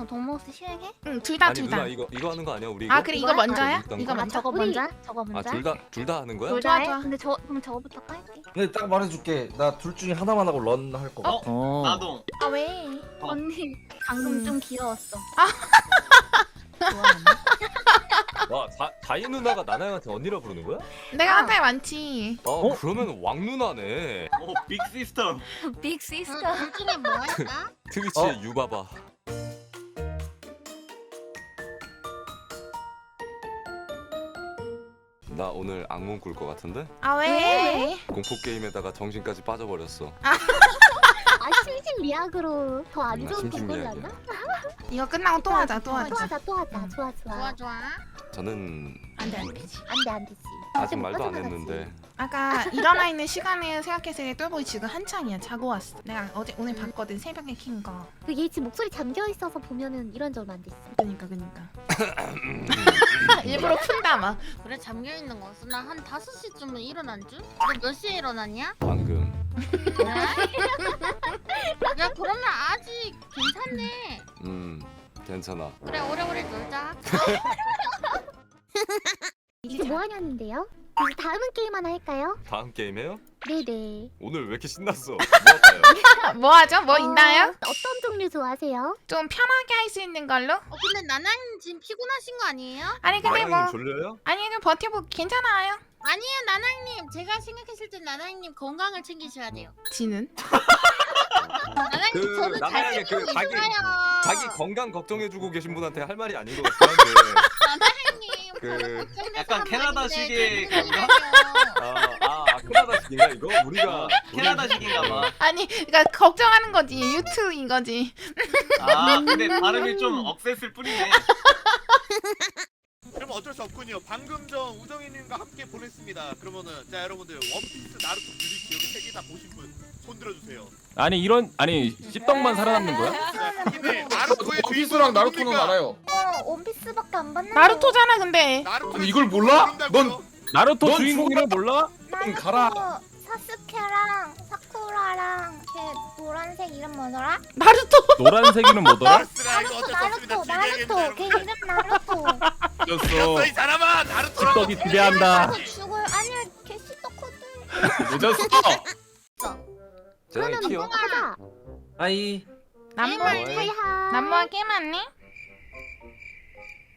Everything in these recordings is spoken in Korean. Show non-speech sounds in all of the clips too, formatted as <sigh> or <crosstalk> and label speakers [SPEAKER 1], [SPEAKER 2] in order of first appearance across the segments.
[SPEAKER 1] 저 동모스 실행해?
[SPEAKER 2] 응, 둘 다
[SPEAKER 3] 아니
[SPEAKER 2] 둘
[SPEAKER 3] 누나
[SPEAKER 2] 다.
[SPEAKER 3] 이거 이거 하는 거 아니야 우리 이거?
[SPEAKER 2] 아, 그래 이거
[SPEAKER 1] 이거야?
[SPEAKER 3] 일단
[SPEAKER 2] 이거
[SPEAKER 3] 거.
[SPEAKER 1] 아
[SPEAKER 2] 먼저?
[SPEAKER 1] 저거
[SPEAKER 2] 우리-
[SPEAKER 1] 먼저? 저거 먼저?
[SPEAKER 3] 아 둘 다 둘 다 하는 거야?
[SPEAKER 1] 둘
[SPEAKER 2] 좋아,
[SPEAKER 1] 다 해?
[SPEAKER 2] 좋아.
[SPEAKER 1] 근데 저 그럼 저거부터 깔게
[SPEAKER 4] 근데 딱 말해줄게. 나 둘 중에 하나만 하고 런 할 거.
[SPEAKER 5] 어?
[SPEAKER 6] 어.
[SPEAKER 5] 나도
[SPEAKER 2] 아, 왜?
[SPEAKER 5] 어.
[SPEAKER 1] 언니 방금
[SPEAKER 2] 음.
[SPEAKER 1] 좀 귀여웠어
[SPEAKER 2] 아.
[SPEAKER 1] 좋아하네
[SPEAKER 3] 와 자, 자이 누나가 나나형한테 언니라 부르는 거야?
[SPEAKER 2] 내가
[SPEAKER 1] 아.
[SPEAKER 2] 한달 많지.
[SPEAKER 3] 어, 그러면 왕 누나네.
[SPEAKER 5] 오 빅시스터
[SPEAKER 1] 빅 시스터
[SPEAKER 7] 둘 중에 뭐 할까? <laughs>
[SPEAKER 3] 트위치의
[SPEAKER 4] 어?
[SPEAKER 3] 유바바. 나 오늘 악몽 꿀 것 같은데?
[SPEAKER 2] 아, 왜?
[SPEAKER 3] 공포 게임에다가 정신까지 빠져버렸어.
[SPEAKER 1] 아 심심 미약으로 더 안
[SPEAKER 3] 나
[SPEAKER 1] 좋은 걸
[SPEAKER 3] 심심미약이야.
[SPEAKER 1] 났나?
[SPEAKER 2] 이거 끝나고 또 하자, 또
[SPEAKER 1] 또
[SPEAKER 2] 하자.
[SPEAKER 1] 하자 또 하자
[SPEAKER 2] 음.
[SPEAKER 1] 좋아 좋아
[SPEAKER 7] 좋아 좋아.
[SPEAKER 3] 저는
[SPEAKER 2] 안 돼, 안 되지.
[SPEAKER 1] 안돼 안 되지
[SPEAKER 3] 아직
[SPEAKER 1] 못
[SPEAKER 3] 말도 안. 했는데
[SPEAKER 2] 아까 일어나 있는 시간을 생각했을 때 똘보이 지금 한창이야. 자고 왔어. 내가 어제 오늘 봤거든. 새벽에 킨 거.
[SPEAKER 1] 그얘 지금 목소리 잠겨 있어서 보면은 이런 줄안 됐어
[SPEAKER 2] 그니까 그니까. <laughs> 일부러 푼다 막.
[SPEAKER 7] 그래 잠겨 있는 거였어. 나한 5시쯤에 일어난 줄? 너몇 시에 일어났냐?
[SPEAKER 3] 방금
[SPEAKER 7] 그래? 야 그러면 아직 괜찮네.
[SPEAKER 3] 음 괜찮아.
[SPEAKER 7] 그래 오래오래 놀자.
[SPEAKER 1] 이제 뭐 하냐는데요? 이제 다음은 게임 하나 할까요?
[SPEAKER 3] 다음 게임 해요?
[SPEAKER 1] 네네
[SPEAKER 3] 오늘 왜 이렇게 신났어? 뭐 할까요? <laughs>
[SPEAKER 2] 뭐 하죠? 뭐 있나요?
[SPEAKER 1] 어, 어떤 종류 좋아하세요?
[SPEAKER 2] 좀 편하게 할 수 있는 걸로?
[SPEAKER 7] 어 근데 나나님 지금 피곤하신 거 아니에요?
[SPEAKER 2] 아니 근데 뭐
[SPEAKER 3] 졸려요?
[SPEAKER 2] 아니 그냥 버텨보 괜찮아요.
[SPEAKER 7] 아니에요 나나님 제가 생각했을 땐 나나님 건강을 챙기셔야 돼요.
[SPEAKER 2] 지는?
[SPEAKER 7] 나나님
[SPEAKER 3] 그,
[SPEAKER 7] 저는 잘 챙기고
[SPEAKER 3] 그 자기-
[SPEAKER 7] 있어요.
[SPEAKER 3] 자기 건강 걱정해주고 계신 분한테 할 말이 아닌 것 같긴 한데
[SPEAKER 7] 나나님
[SPEAKER 3] 그-
[SPEAKER 5] 약간
[SPEAKER 7] 한
[SPEAKER 5] 캐나다식의
[SPEAKER 7] 말인데
[SPEAKER 5] 건가?
[SPEAKER 7] 잘
[SPEAKER 3] 아, 아 캐나다식인가 이거? 우리가
[SPEAKER 5] 캐나다식인가 봐.
[SPEAKER 2] 아니 그러니까 걱정하는 거지 유튜인 거지.
[SPEAKER 5] 아 근데 발음이 좀 억셌을 뿐이네.
[SPEAKER 8] 그럼 어쩔 수 없군요. 방금 전 우정이님과 함께 보냈습니다. 그러면은 자 여러분들 원피스, 나루토, 블리치 여기 세개 다 보신 분 손 들어주세요.
[SPEAKER 6] 아니 이런 아니 씹덕만 살아남는 거야?
[SPEAKER 8] 자, 근데 나루토의
[SPEAKER 9] 원피스랑 나루토는? 알아요.
[SPEAKER 1] 어 원피스밖에 안 봤는데
[SPEAKER 2] 나루토잖아 근데.
[SPEAKER 8] 나루토의
[SPEAKER 9] 아니, 이걸 몰라?
[SPEAKER 8] 누군다고요?
[SPEAKER 6] 나루토
[SPEAKER 9] 넌
[SPEAKER 6] 주인공이를 몰라?
[SPEAKER 9] 좀 가라.
[SPEAKER 1] 사스케랑 사쿠라랑 걔 노란색 이름 뭐더라?
[SPEAKER 2] 나루토.
[SPEAKER 6] 노란색이는 뭐더라?
[SPEAKER 8] 나루토
[SPEAKER 1] 나루토
[SPEAKER 8] 준비해야겠습니다,
[SPEAKER 1] 걔. 이름 나루토.
[SPEAKER 8] 이겼어 이 사람아 나루토라고.
[SPEAKER 6] 씹덕이 지배한다.
[SPEAKER 1] 나루토 죽을 아니야 걔 시도코드
[SPEAKER 9] 늦었어. <laughs>
[SPEAKER 1] 그러면
[SPEAKER 3] 키워.
[SPEAKER 1] 뭐 하자
[SPEAKER 4] 아이
[SPEAKER 2] 남모 남모가 게임 왔니?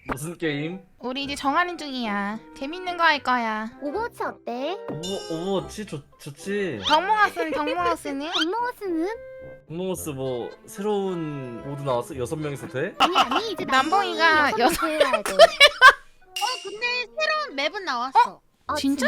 [SPEAKER 4] 무슨 게임?
[SPEAKER 2] 우리 이제 정하는 중이야. 재밌는 거 할 거야.
[SPEAKER 1] 오버워치 어때?
[SPEAKER 4] 오버 오버워치 좋 좋지.
[SPEAKER 2] 덕몽아스는 덕몽아스는?
[SPEAKER 1] 덕모스는?
[SPEAKER 4] 홈노모스 뭐 새로운 모드 나왔어? 여섯 명이서 돼?
[SPEAKER 1] 아니 아니 이제
[SPEAKER 2] 남봉이가
[SPEAKER 1] 남봉이
[SPEAKER 2] 여섯
[SPEAKER 1] 명 돼.
[SPEAKER 7] 어 근데 새로운 맵은 나왔어.
[SPEAKER 1] 어,
[SPEAKER 2] 진짜?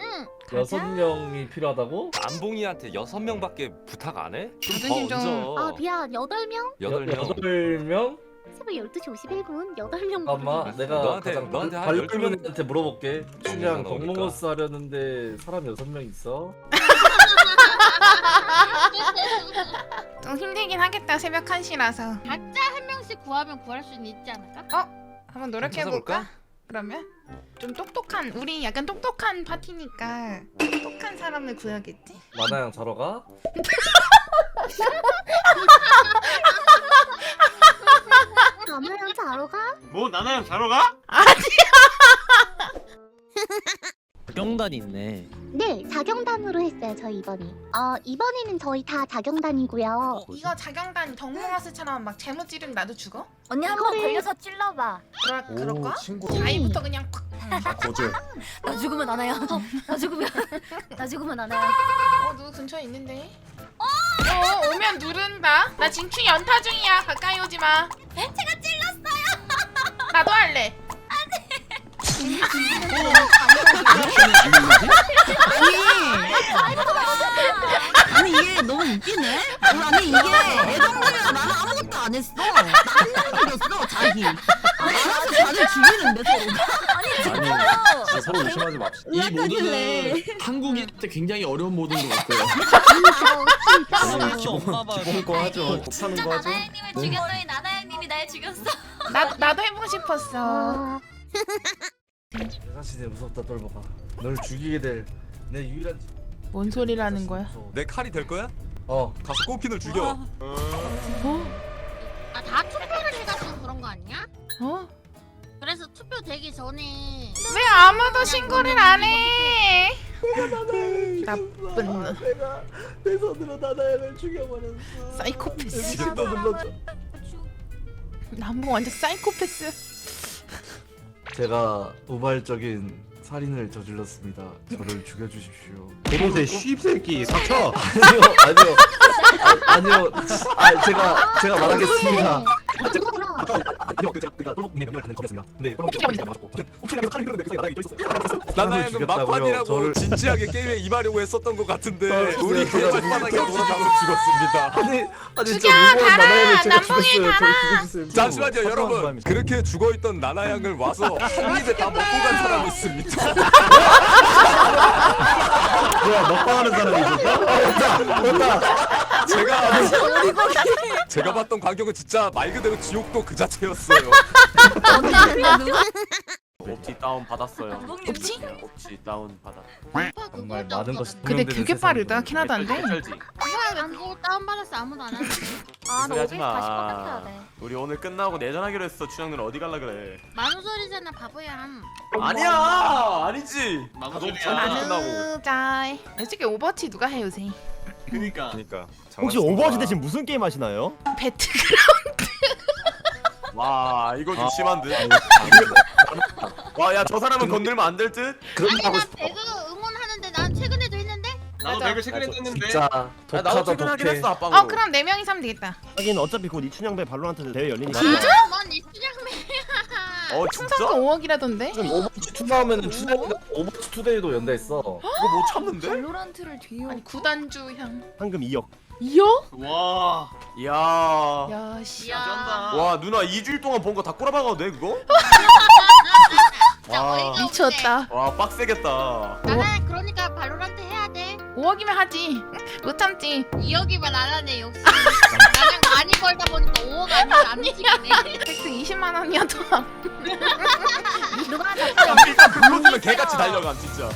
[SPEAKER 7] 응.
[SPEAKER 4] 여섯 명이 필요하다고?
[SPEAKER 3] 안봉이한테 여섯 명밖에 부탁 안 해?
[SPEAKER 2] 자존심 좀.
[SPEAKER 1] 좀아
[SPEAKER 3] 얹어.
[SPEAKER 1] 미안 여덟 명?
[SPEAKER 3] 여덟 명.
[SPEAKER 4] 여덟 명?
[SPEAKER 1] 새벽 12시 51분 여덟 명
[SPEAKER 4] 잠깐만 내가
[SPEAKER 3] 너한테-
[SPEAKER 4] 가장
[SPEAKER 3] 너한테 한
[SPEAKER 4] 발걸면한테 물어볼게. 춘향
[SPEAKER 3] 나오니까.
[SPEAKER 4] 덕모모스 하려는데 사람 여섯 명 있어? <laughs>
[SPEAKER 2] 좀 힘들긴 하겠다 새벽 1시라서.
[SPEAKER 7] 각자 한 명씩 구하면 구할 수는 있지 않을까?
[SPEAKER 2] 한번 노력해 볼까? 그러면 좀 똑똑한 우리 약간 똑똑한 파티니까 똑똑한 사람을 구해야겠지.
[SPEAKER 4] 나나양 자러 가? <laughs>
[SPEAKER 1] 남아랑 자러 가?
[SPEAKER 5] 뭐 나나랑 자러 가? <laughs>
[SPEAKER 6] 경단이 있네.
[SPEAKER 1] 네, 자경단으로 했어요, 저희 이번이. 어, 이번에는 저희 다 자경단이고요.
[SPEAKER 2] 이거 자경단 덕몽아스처럼 막 잘못 찌르면 나도 죽어?
[SPEAKER 1] 언니 한번 걸려서 찔러봐.
[SPEAKER 2] 그럴 그럴까?
[SPEAKER 9] 친구.
[SPEAKER 2] 자이부터 그냥 콱.
[SPEAKER 9] 다 거절. <laughs>
[SPEAKER 1] 나 죽으면 안 와요. 나 죽으면 <laughs> 나 죽으면 안 와요.
[SPEAKER 2] 어 누구 근처에 있는데? 어 오면 누른다. 나큐 연타 중이야. 가까이 오지 마. 제가 찔렀어요. <laughs> 나도 할래.
[SPEAKER 10] 아니 이게 너무 웃기네. 아니 이게 애정부에서 나는 아무것도 안 했어. 나한 명이었어 자기. 다들 죽이는데 서로.
[SPEAKER 6] 아니 서로 의심하지 맙시다.
[SPEAKER 10] 이 모드는
[SPEAKER 11] 한국인한테 굉장히 어려운 모드인 것 같고요. <laughs>
[SPEAKER 1] 아,
[SPEAKER 6] 기본 기본 거 하죠. 곱하는 거 하죠.
[SPEAKER 10] 나나야님을 죽였더니 나나야님이 날 죽였어.
[SPEAKER 2] 나 나도 해보고 싶었어. <laughs>
[SPEAKER 1] 아,
[SPEAKER 4] 사실은 무섭다 똘보가. 널 죽이게 될 내 유일한 집.
[SPEAKER 2] 뭔 소리라는 거야?
[SPEAKER 4] 무서워.
[SPEAKER 3] 내 칼이 될 거야?
[SPEAKER 4] 어.
[SPEAKER 3] 가서 꼬핀을 죽여.
[SPEAKER 7] 아다투 전에
[SPEAKER 2] 왜 아무도 신고를 안 해? 나쁜 놈.
[SPEAKER 4] 내가 내 손으로 나나양을 죽여버렸어.
[SPEAKER 2] 사이코패스.
[SPEAKER 4] 또 눌러줘.
[SPEAKER 2] 남봉 완전 사이코패스.
[SPEAKER 4] 제가 우발적인 살인을 저질렀습니다. 저를 죽여주십시오.
[SPEAKER 6] 고로세 씹새끼 사쳐. <laughs>
[SPEAKER 4] 아니요, 아니요, 아, 아니요. 아, 제가 제가 말하겠습니다. 아니요, 그 제가 그가 똘목 님의 명령을 받는 거였습니다. 근데 똘목 님이 맞았고, 혹시나 칼을 흐르는데 그 사이에 나가 있었어요.
[SPEAKER 3] 나나양은
[SPEAKER 4] 죽였다고요.
[SPEAKER 3] 막판이라고
[SPEAKER 4] 저를
[SPEAKER 3] 진지하게 게임에 임하려고 했었던 것 같은데
[SPEAKER 4] 아,
[SPEAKER 3] 우리
[SPEAKER 4] 누굴
[SPEAKER 3] 돌아가서 죽었습니다.
[SPEAKER 4] 아니, 아니
[SPEAKER 2] 죽여,
[SPEAKER 4] 진짜 무고한
[SPEAKER 2] 가라!
[SPEAKER 4] 나나양을 제가
[SPEAKER 2] 남봉이
[SPEAKER 4] 죽였어요. 저를 죽여주세요.
[SPEAKER 3] 잠시만요 여러분. 그렇게 죽어있던 나나양을 와서 한 입에 다 먹고 간 사람이 있습니다
[SPEAKER 6] 뭐야 먹방하는 사람이 있었어?
[SPEAKER 3] 제가 제가 봤던 광경은 진짜 말 그대로 지옥도 그 자체였어요 <laughs>
[SPEAKER 5] 옵티 다운 받았어요.
[SPEAKER 2] 없지?
[SPEAKER 5] 옵티 다운 받아.
[SPEAKER 4] 정말 많은 것이
[SPEAKER 2] 근데 되게
[SPEAKER 4] 세상이군요.
[SPEAKER 2] 빠르다. 캐나다인데.
[SPEAKER 5] 알지?
[SPEAKER 7] 안고 다운받았어 아무도 안 하는데
[SPEAKER 1] 아,
[SPEAKER 5] 소리 하지 마.
[SPEAKER 1] 돼.
[SPEAKER 5] 우리 오늘 끝나고 내전하기로 했어. 누나 어디 갈라 그래?
[SPEAKER 7] 만우절이잖아 바보야
[SPEAKER 5] 아니야 아니지. 자동차 끝나고.
[SPEAKER 2] 만우절. 솔직히 오버워치 누가 해 요새?
[SPEAKER 5] 그니까.
[SPEAKER 3] 그러니까
[SPEAKER 6] 혹시 오버워치 대신 무슨 게임 하시나요?
[SPEAKER 2] 배트그라운드. <laughs>
[SPEAKER 5] 와 이거 좀 심한데. 와야 저 사람은 건들면 안 될 듯?
[SPEAKER 4] 그런 거
[SPEAKER 7] 아니
[SPEAKER 4] 하고
[SPEAKER 7] 나
[SPEAKER 4] 싶어.
[SPEAKER 7] 배그 응원하는데 난 최근에도 했는데
[SPEAKER 5] 나도
[SPEAKER 2] 맞아.
[SPEAKER 5] 배그 최근에 했는데.
[SPEAKER 4] 진짜
[SPEAKER 5] 야, 나도
[SPEAKER 4] 독하다
[SPEAKER 5] 최근 하긴
[SPEAKER 4] 독해.
[SPEAKER 5] 했어 아빵으로.
[SPEAKER 2] 어 그럼 네 명이서 하면 되겠다.
[SPEAKER 6] 하긴 어차피 곧 이춘향배 발로란트 대회 열리니까.
[SPEAKER 7] 넌 이춘향매
[SPEAKER 5] 어 진짜?
[SPEAKER 2] 충성도 5억이라던데?
[SPEAKER 4] 지금 오버 워치 2 나오면은 추대도 오버워치 2데이도 연대했어.
[SPEAKER 5] 이거 못 참는데?
[SPEAKER 2] 발로란트를 뒤로. 아니 구단주 향.
[SPEAKER 6] 황금 2억.
[SPEAKER 2] 이요?
[SPEAKER 5] 와. 이야.
[SPEAKER 2] 야 씨.
[SPEAKER 5] 야와 누나 2주일 동안 본 거 다 꼬라박아도 돼 그거?
[SPEAKER 7] 진짜
[SPEAKER 5] 와.
[SPEAKER 7] 어이가 없네
[SPEAKER 2] 미쳤다.
[SPEAKER 5] 와 빡세겠다.
[SPEAKER 7] 나는 그러니까 발로란트 해야 돼
[SPEAKER 2] 5억이면 하지. 못 참지.
[SPEAKER 7] 2억이면 안 하네 역시 나는 많이 벌다 보니까 5억 아니면 안 움직이네
[SPEAKER 2] 팩트 20만 원이어도 <laughs>
[SPEAKER 1] 누가 하자.
[SPEAKER 5] 일단 그 코스는 개같이 달려감 진짜.